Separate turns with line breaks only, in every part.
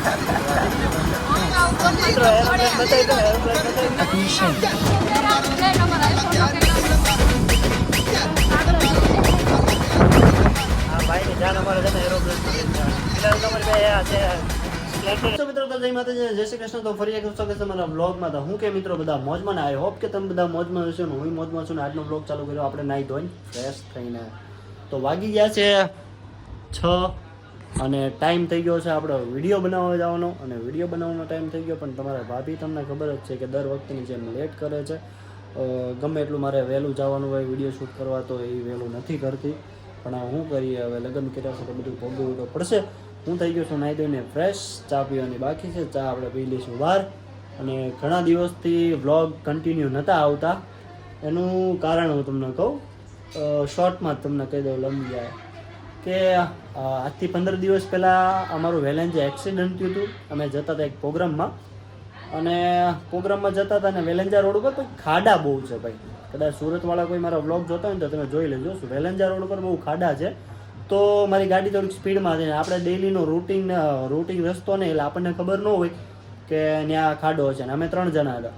તો મિત્રો જય માતાજી જય શ્રી કૃષ્ણ. તો ફરી એક તમારા બ્લોગમાં. તો હું કે મિત્રો, બધા મોજમાં ને આઈ કે તમે બધા મોજમાં હશો હું મોજમાં છું ને આજનો બ્લોગ ચાલુ કર્યો. આપણે નાઈ ધોઈને ફ્રેશ વાગી ગયા છે છ અને ટાઈમ થઈ ગયો છે આપણો વીડિયો બનાવવા જવાનો. અને વીડિયો બનાવવાનો ટાઈમ થઈ ગયો, પણ તમારા ભાભી તમને ખબર જ છે કે દર વખતની જેમ લેટ કરે છે. ગમે એટલું મારે વહેલું જવાનું હોય, વીડિયો શૂટ કરવા, તો એ વહેલું નથી કરતી. પણ શું કરીએ, હવે લગ્ન કર્યા છે, તો બધું ભોગવવું તો પડશે. હું થઈ ગયો છું નાહી ધોઈને ફ્રેશ ચા પીવાની બાકી છે. ચા આપણે પી લઈશું બહાર. અને ઘણા દિવસથી વ્લોગ કન્ટિન્યુ નહોતા આવતા. એનું કારણ હું તમને કહું. શોર્ટમાં જ તમને કહી દઉં, લંબી જાય. કે આજથી પંદર દિવસ પહેલાં અમારું વેલેન્જે એક્સિડન્ટ થયું હતું, અમે જતા હતા એક પ્રોગ્રામમાં. અને પ્રોગ્રામમાં જતા હતા અને વેલેન્જા રોડ ઉપર કોઈ ખાડા બહુ છે ભાઈ. કદાચ સુરતવાળા કોઈ મારા વ્લોગ જોતા હોય ને તો તમે જોઈ લેજો વેલેન્જા રોડ ઉપર બહુ ખાડા છે. તો મારી ગાડી થોડીક સ્પીડમાં હતી અને આપણે ડેલીનો રૂટિન રૂટિન રસ્તો ને એટલે આપણને ખબર ન હોય કે ત્યાં ખાડો છે. ને અમે ત્રણ જણા હતા.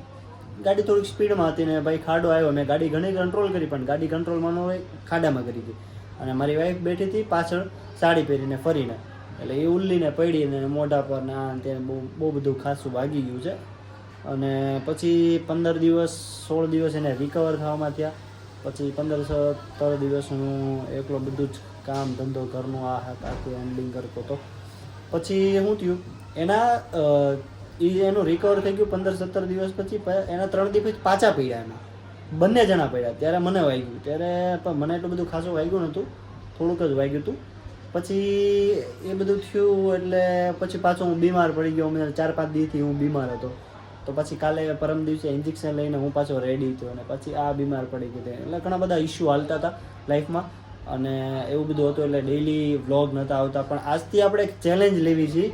ગાડી થોડીક સ્પીડમાં હતી ને ભાઈ ખાડો આવ્યો. મેં ગાડી ઘણી કંટ્રોલ કરી, પણ ગાડી કંટ્રોલમાં ન હોય, ખાડામાં કરી હતી. અને મારી વાઈફ બેઠી હતી પાછળ સાડી પહેરીને ફરીને. એટલે એ ઉલ્લીને પડીને મોઢા પર ને આ તે બહુ બહુ બધું ખાસું વાગી ગયું છે. અને પછી પંદર દિવસ, સોળ દિવસ એને રિકવર થવામાં થયા. પછી પંદર, સત્તર દિવસ હું એકલો બધું જ કામ ધંધો, ઘરનું આ આખું હેન્ડલિંગ કરતો હતો. પછી શું થયું? એના એ એનું રિકવર થઈ ગયું પંદર, સત્તર દિવસ પછી. એના ત્રણ દિવસ પાછા પડ્યા એમાં. બંને જણા પડ્યા. ત્યારે મને વાગ્યું. ત્યારે પણ મને એટલું બધું ખાસું વાગ્યું નહોતું. થોડુંક જ વાગ્યું હતું. પછી એ બધું થયું એટલે પછી પાછો હું બીમાર પડી ગયો. મેં ચાર પાંચ દિવસથી હું બીમાર હતો. તો પછી કાલે પરમ દિવસે ઇન્જેક્શન લઈને હું પાછો રેડી થયો અને પછી આ બીમાર પડી ગયો એટલે ઘણા બધા ઇસ્યુ હાલતા હતા લાઈફમાં અને એવું બધું હતું એટલે ડેઈલી વ્લોગ નહોતા આવતા. પણ આજથી આપણે એક ચેલેન્જ લેવી છે.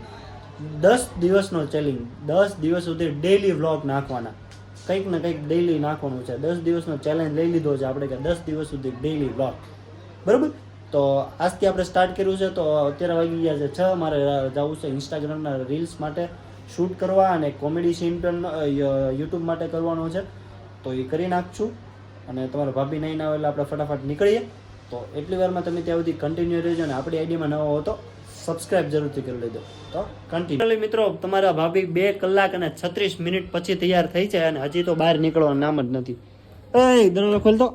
દસ દિવસનો ચેલેન્જ દસ દિવસ સુધી ડેઈલી વ્લોગ નાખવાના. કંઈક ને કંઈક ડેઈલી નાખવાનું છે. દસ દિવસનો ચેલેન્જ લઈ લીધો છે આપણે કે દસ દિવસ સુધી ડેઈલી વ્લોગ બરાબર? તો આજથી આપણે સ્ટાર્ટ કર્યું છે. તો અત્યારે વાગી ગયા છે છ. મારે જવું છે ઇન્સ્ટાગ્રામના રીલ્સ માટે શૂટ કરવા અને કોમેડી સીન પણ યુટ્યુબ માટે કરવાનો છે. તો એ કરી નાખશું. અને તમારા ભાભી નહીં ના હોય એટલે આપણે ફટાફટ નીકળીએ. તો એટલી વારમાં તમે ત્યાં સુધી કન્ટિન્યુ રહેજો અને આપણી આઈડીમાં નવો હો તો સબસ્ક્રાઇબ જરૂરથી કરી લેજો. તો કન્ટિન્યુ મિત્રો તમારા ભાભી બે કલાક અને છત્રીસ મિનિટ પછી તૈયાર થઈ છે અને હજી તો બહાર નીકળવાનું નામ જ નથી. એ દરવાજો ખોલતો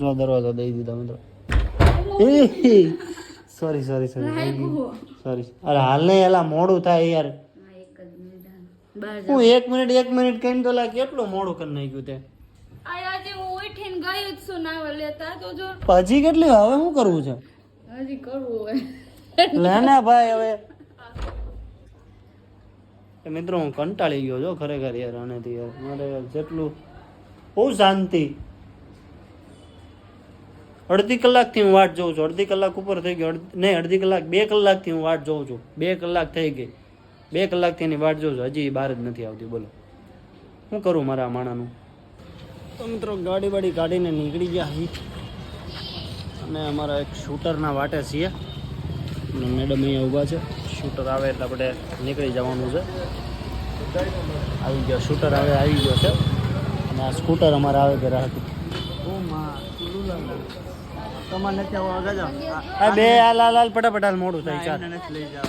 જો દરવાજો દઈ દીધો મિત્રો. સોરી સોરી સોરી સોરી અરે હાલ નહીં એલા મોડું થાય યાર. હું એક મિનિટ એક મિનિટ કહીને તો લા કેટલું મોડું કરી નાખ્યું તે.
આજે હું ઉઠીને ગઈ જ છું નાવા લેતા. તો જો
પછી કેટલી હવે શું કરવું છે?
હજી કરવું હોય
ના ભાઈ હવે. એ મિત્રો હું કંટાળી ગયો છો ખરેખર યાર આનેથી યાર. મારે જેટલું બહુ શાંતિ. અડધી કલાકથી હું વાટ જોઉં છું. અડધી કલાક ઉપર થઈ ગયો. અડધી- નહીં અડધી કલાક બે કલાકથી હું વાટ જોઉં છું. બે કલાક થઈ ગઈ. બે કલાકથી એની વાટ જોઉં છું. હજી બહાર જ નથી આવતી બોલો. શું કરું મારા માણાનું? તો મિત્રો ગાડી વાડી કાઢીને નીકળી ગયા અને અમારા એક શૂટરના વાટે છીએ. મેડમ અહીંયા ઊભા છે. શૂટર આવે એટલે આપણે નીકળી જવાનું છે. આવી ગયો શૂટર આવે આવી ગયો છે. અને આ સ્કૂટર અમારે આવે ઘરે હતું જાઓ. આ બે લાલ હાલ હાલ ફટાફટ હાલ મોડું થાય ચાલ. લઈ જવા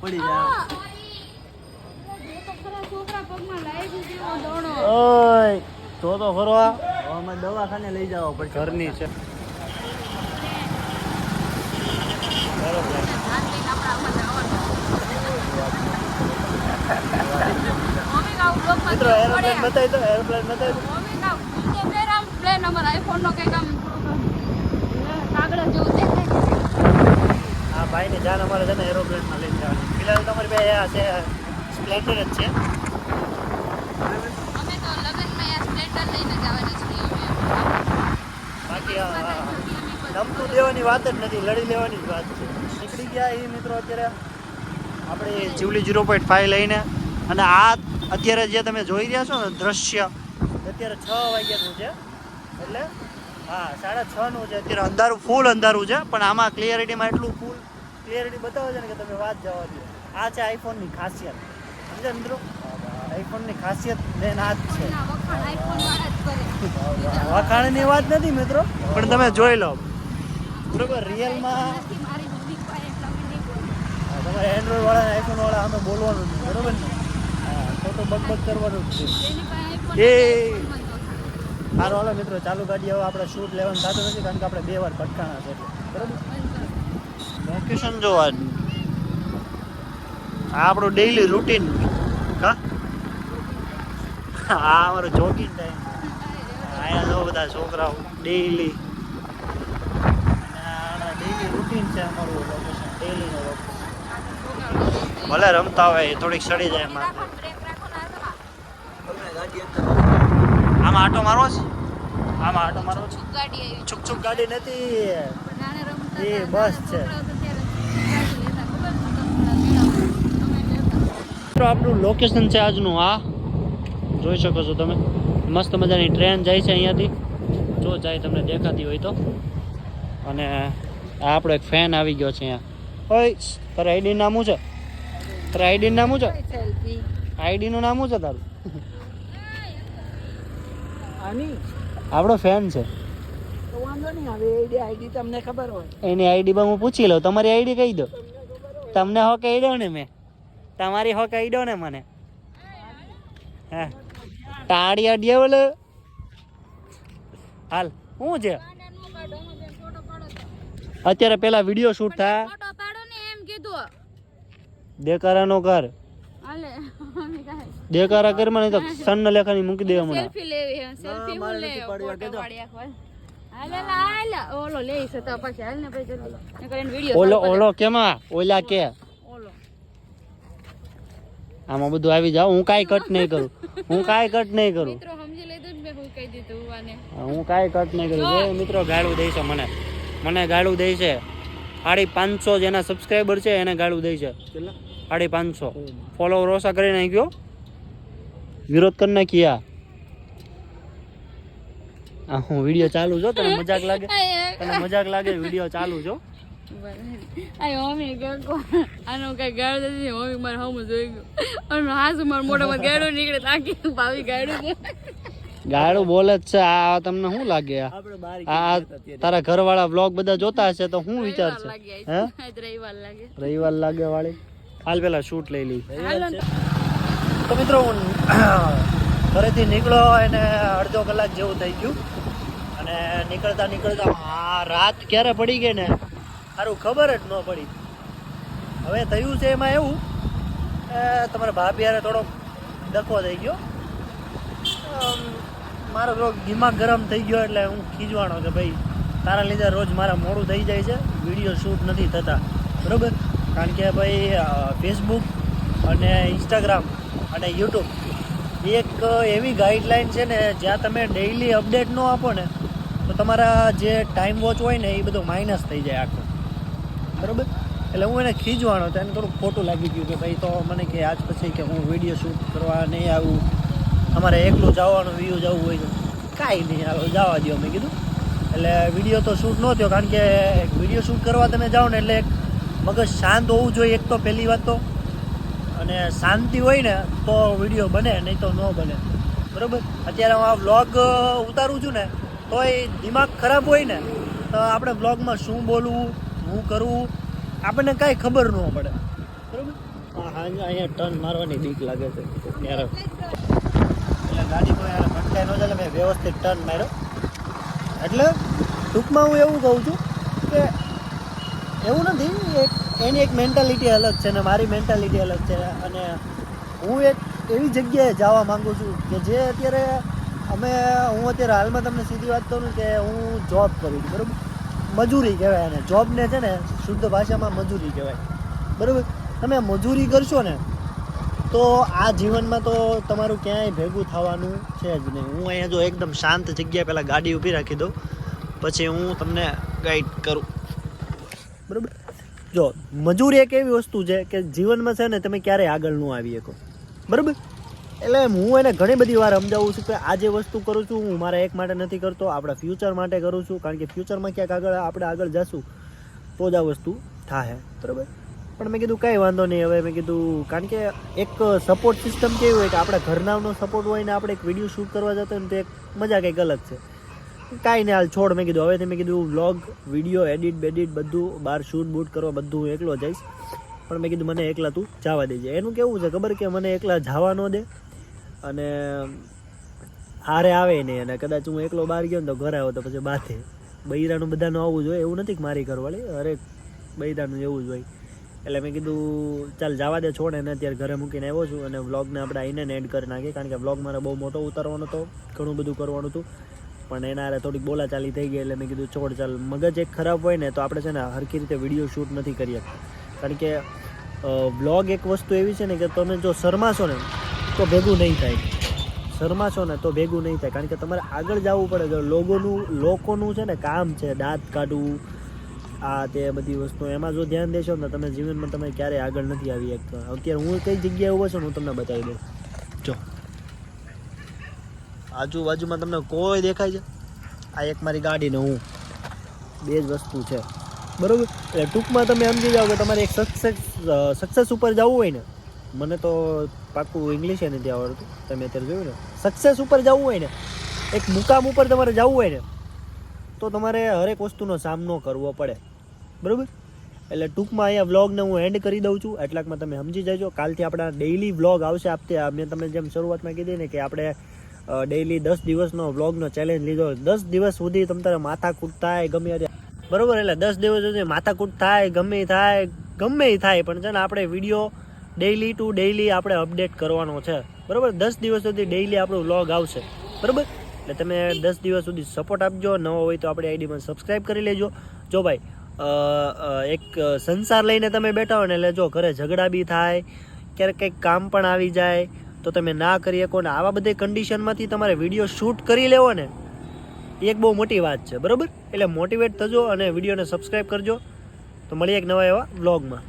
પડી જાય
તો ખરા છોકરા પગમાં લાગી જેવો દોણો
ઓય તો તો આ અમે દવાખાને લઈ જવા પડશે ઘરની છે. મિત્રો એરોપ્લેન બતાવી દો એરોપ્લેન બતાવી દો.
પ્લેન અમારા આઈફોન નો કંઈક આમ કાગળ જેવું દેખાય
આ ભાઈની જાન અમારે છે ને એરોપ્લેનમાં લઈને જવાની. ફિલહાલ તમારી બે આ છે સ્પ્લેન્ડર જ છે.
અમે તો લગ્નમાં યા સ્પ્લેન્ડર લઈને જવાના છીએ
બાકી નમતું દેવાની વાત જ નથી લડી લેવાની જ વાત છે. નીકળી ગયા એ મિત્રો અત્યારે. આપણે જીવલી જીરો પોઈન્ટ ફાઈવ લઈને અને આ અત્યારે જે તમે જોઈ રહ્યા છો ને દ્રશ્ય અત્યારે છ વાગ્યાનું છે. એટલે હા સાડા છ નું છે. અત્યારે અંધારું ફૂલ અંધારું છે. પણ આમાં ક્લિયરિટીમાં એટલું ફૂલ ક્લિયરિટી બતાવે છે ને કે તમે વાત જવા દો આ છે આઈફોનની ખાસિયત. સમજે મિત્રો? આઈફોનની ખાસિયત મેન આ જ છે. વખાણની વાત નથી મિત્રો. પણ તમે જોઈ લો. બરોબર રિયલમાં. તમારે એન્ડ્રોઈડ વાળા આઈફોન વાળા અમે બોલવાનું બરોબર ને? ખોટું બકબક કરવાનું જ છે. એ. સારું હાલો મિત્રો ચાલુ ગાડી હવે આપણે શૂટ લેવાનું થતું નથી કારણ કે આપણે બે વાર ભટકાણા છે. બરોબર. લોકેશન જોવાનું. આ આપણું ડેઈલી રૂટીન હા? અમારો જોગિંગ ટાઈમ અહીંયા જો બધા છોકરાઓ ડેઈલી ડેઈલી રૂટીન છે અમારું લોકેશન ડેઈલીનો લોકેશન ભલે રમતા હોય થોડીક સડી જાય એમાં
રાખો, બ્રેક રાખો ને આ તમારા.
આમાં આટો મારવો છે? આમાં આટો મારવો છે?
છુક ગાડી આવી
છુક છુક ગાડી નથી એ બસ છે. આપણું લોકેશન છે આજનું આ. જોઈ શકો છો તમે. મસ્ત મજાની ટ્રેન જાય છે અહીંયાથી. જો જાય તમને દેખાતી હોય તો. અને આ આપણો એક ફેન આવી ગયો છે અહીંયા. ઓય તારે આઈડી નામું છે? તારે આઈડી નામું છે? આઈડીનું નામું છે તારું? આપણો ફેન છે.
તો વાંધો નહીં હવે આઈડી આઈડી તમને ખબર હોય.
એની આઈડી પર હું પૂછી લઉં. તમારી આઈડી કહી દો. તમને હો કહી દો ને મેં? તમારી હો કહી દો ને મને? હા. તાળી અડીએ બોલે હાલ શું છે? અત્યારે પેલા વીડિયો શૂટ થાય
ફોટો પાડો એમ કીધું.
દેકારા નો કર. દેકારા કર મને તો સન લેખાની મૂકી દે હમણાં
સેલ્ફી લેવી હે સેલ્ફી હું લે ફોટો પાડી આખો હાલે હાલે ઓલો લે છે તો પછી હાલ ને પછી જલ્દી. નકર વિડિયો
ઓલો ઓલો કેમાં? ઓલા કે?
ઓલો.
આમાં બધું આવી જાવ. હું કાંઈ કટ નહીં કરું. હું કાંઈ કટ નહીં કરું.
મિત્રો સમજી લેજો મેં હું કહી દીધું આને
હું કાંઈ કટ નહીં કરું. જે. મિત્રો ગાળું દે છે મને. મને ગાળું દે છે. સાડી પાંચસો જેના સબસ્ક્રાઈબર છે એને ગાળું દે છે. સાડી પાંચસો. ફોલોવર ઓછા કરી નાખ્યો. વિરોધ કરી નાખ્યા આ. હું વીડિયો ચાલુ છો તને મજાક લાગે. તને મજાક લાગે વીડિયો ચાલુ છો
આય આનો કઈ ગાળો નથી. મમ્મી મારે હમ જોઈ ગયું. અને હાસુ મારા મોઢામાં ગાળો નીકળે તાકી ભાવી ગાળો
ગાળું બોલે જ છે. આ તમને શું લાગે? આ તારા ઘરવાળા બ્લોગ બધા જોતા હશે તો શું વિચાર છે હે?
રવિવાર લાગે
વાળી? હાલ પેલા શૂટ લઈ લઈ તો મિત્રો હું ઘરેથી નીકળો એને અડધો કલાક જેવું થઈ ગયું. અને નીકળતા નીકળતા આ રાત ક્યારે પડી ગઈ ને? સારું ખબર જ ન પડી. હવે થયું છે એમાં એવું કે તમારા ભાભી હારે થોડોક ડખો થઈ ગયો. મારો થોડોક દિમાગ ગરમ થઈ ગયો એટલે હું ખીજવાનો કે ભાઈ તારા લીધે રોજ મારા મોડું થઈ જાય છે. વીડિયો શૂટ નથી થતા. બરોબર? કારણ કે ભાઈ ફેસબુક અને ઇન્સ્ટાગ્રામ અને યુટ્યુબ એક એવી ગાઈડલાઇન છે ને, જ્યાં તમે ડેઈલી અપડેટ ન આપો ને, તો તમારા જે ટાઈમ વોચ હોય ને, એ બધું માઇનસ થઈ જાય આખું. બરાબર? એટલે હું એને ખીજવાનો તો એને થોડુંક ખોટું લાગી ગયું કે ભાઈ, તો મને કે આજ પછી કે હું વીડિયો શૂટ કરવા નહીં આવું. અમારે એકલું જવાનું વ્યૂ જવું હોય તો કાંઈ નહીં જવા દો મેં કીધું. એટલે વીડિયો તો શૂટ ન થયો, કારણ કે વીડિયો શૂટ કરવા તમે જાઓ ને, એટલે મગજ શાંત હોવું જોઈએ એક તો પહેલી વાત તો. અને શાંતિ હોય ને તો વીડિયો બને નહીં તો ન બને. બરાબર? અત્યારે હું આ વ્લોગ ઉતારું છું ને તો એ દિમાગ ખરાબ હોય ને તો આપણે વ્લોગમાં શું બોલવું શું કરવું આપણને કાંઈ ખબર ન પડે. બરાબર? હા હા અહીંયા ટર્ન મારવાની બીક લાગે છે. ત્યારે એટલે ગાડી કોઈ યાર ભટકાઈ ન જાય મેં વ્યવસ્થિત ટર્ન માર્યો. એટલે ટૂંકમાં હું એવું કહું છું કે એવું નથી, એક, એની એક મેન્ટાલિટી અલગ છે ને મારી મેન્ટાલિટી અલગ છે. અને હું એક એવી જગ્યાએ જવા માગું છું કે જે અત્યારે અમે, હું અત્યારે હાલમાં તમને સીધી વાત કરું કે હું જોબ કરું છું, બરાબર? મજૂરી કહેવાય અને જોબને છે ને શુદ્ધ ભાષામાં મજૂરી કહેવાય. બરાબર? તમે મજૂરી કરશો ને, તો આ જીવનમાં તો તમારું ક્યાંય ભેગું થવાનું છે જ નહીં. હું અહીંયા જો એકદમ શાંત જગ્યાએ પહેલાં ગાડી ઊભી રાખી દઉં, પછી હું તમને ગાઈડ કરું. બરાબર? જો, મજૂરી એક એવી વસ્તુ છે કે જીવનમાં છે ને તમે ક્યારેય આગળ ન આવી શકો. બરાબર? એટલે હું એને ઘણી બધી વાર સમજાવું છું કે આ જે વસ્તુ કરું છું, હું મારા એક માટે નથી કરતો, આપણા ફ્યુચર માટે કરું છું, કારણ કે ફ્યુચરમાં ક્યાંક આગળ આપણે આગળ જશું, તો જ આ વસ્તુ થાય બરાબર? પણ મેં કીધું કાંઈ વાંધો નહીં, હવે મેં કીધું, કારણ કે એક સપોર્ટ સિસ્ટમ કેવી હોય કે આપણા ઘરનાનો સપોર્ટ હોય ને આપણે એક વીડિયો શૂટ કરવા જતો હોય ને તો એક મજા કંઈક અલગ છે. કાંઈ નહીં, હાલ છોડ મેં કીધું. હવે મેં કીધું વ્લોગ વીડિયો એડિટ બેડિટ બધું બહાર શૂટ બૂટ કરવા બધું હું એકલો જઈશ. પણ મેં કીધું, મને એકલા તું જવા દેજે. એનું કેવું છે, ખબર કે મને એકલા જવા ન દે. અને હારે આવે નહીં. અને કદાચ હું એકલો બહાર ગયો ને તો ઘરે આવ્યો તો પછી બાથે. બૈરાનું બધાનું આવવું જોઈએ, એવું નથી કે મારી ઘરવાળી. હરેક બૈરાનું એવું જ હોય. એટલે મેં કીધું, ચાલ, જવા દે છોડ. એને અત્યારે ઘરે મૂકીને આવ્યો છું. અને વ્લોગને આપણે આઈને એડ કરી નાખીએ. કારણ કે વ્લોગ મારે બહુ મોટો ઉતારવાનો હતો ઘણું બધું કરવાનું હતું પણ એના હારે થોડીક બોલાચાલી થઈ ગઈ એટલે મેં કીધું, છોડ ચાલ. મગજ એક ખરાબ હોય ને તો આપણે છે ને હરખી રીતે વીડિયો શૂટ નથી કરી શકતા. કારણ કે વ્લોગ એક વસ્તુ એવી છે ને કે તમે જો શરમાશો ને તો ભેગું નહીં થાય. શરમાશો ને તો ભેગું નહીં થાય. કારણ કે તમારે આગળ જવું પડે. જો લોકોનું લોકોનું છે ને કામ છે, દાંત કાઢવું, આ તે બધી વસ્તુ. એમાં જો ધ્યાન દેશો ને તમે જીવનમાં તમે ક્યારેય આગળ નથી આવી શકતા. અત્યારે હું કઈ જગ્યાએ ઊભો છું હું તમને બતાવી દઉં. જો. આજુબાજુમાં તમને કોઈ દેખાય છે? આ એક મારી ગાડી ને હું. બે જ વસ્તુ છે. બરોબર? એટલે ટૂંકમાં તમે સમજી જાઓ કે તમારે એક સક્સેસ સક્સેસ ઉપર જવું હોય ને, મને તો પાક્કું ઇંગ્લિશ નથી આવડતું. તમે અત્યારે જોયું ને? સક્સેસ ઉપર જવું હોય ને, એક મુકામ ઉપર તમારે જવું હોય ને, તો તમારે હરેક વસ્તુનો સામનો કરવો પડે. બરોબર? એટલે ટૂંકમાં અહીંયા વ્લોગને હું એન્ડ કરી દઉં છું. એટલાકમાં તમે સમજી જજો. કાલથી આપણા ડેઈલી વ્લોગ આવશે. આપતે મેં તમે જેમ શરૂઆતમાં કીધી ને કે આપણે ડેઈલી દસ દિવસનો વ્લોગનો ચેલેન્જ લીધો. દસ દિવસ સુધી તમ તારે માથા કૂટ થાય, ગમે બરોબર, એટલે દસ દિવસ સુધી માથા કૂટ થાય, ગમે થાય ગમે થાય, પણ છે ને આપણે વીડિયો ડેઈલી ટુ ડેઈલી આપણે અપડેટ કરવાનો છે. બરાબર, દસ દિવસ સુધી ડેઈલી આપણો વ્લોગ આવશે. બરાબર? એટલે તમે દસ દિવસ સુધી સપોર્ટ આપજો નવો હોય તો આપણી આઈડીમાં સબસ્ક્રાઈબ કરી લેજો. જો ભાઈ એક સંસાર લઈને તમે બેઠા હો ને એટલે જો ઘરે ઝઘડા બી થાય, ક્યારેક કંઈક કામ પણ આવી જાય તો તમે ના કરી શકો ને આવા બધી કન્ડિશનમાંથી તમારે વીડિયો શૂટ કરી લેવો ને એક બહુ મોટી વાત છે, બરાબર? એટલે મોટિવેટ થજો અને વિડીયોને સબસ્ક્રાઈબ કરજો. તો મળીએ એક નવા એવા વ્લોગમાં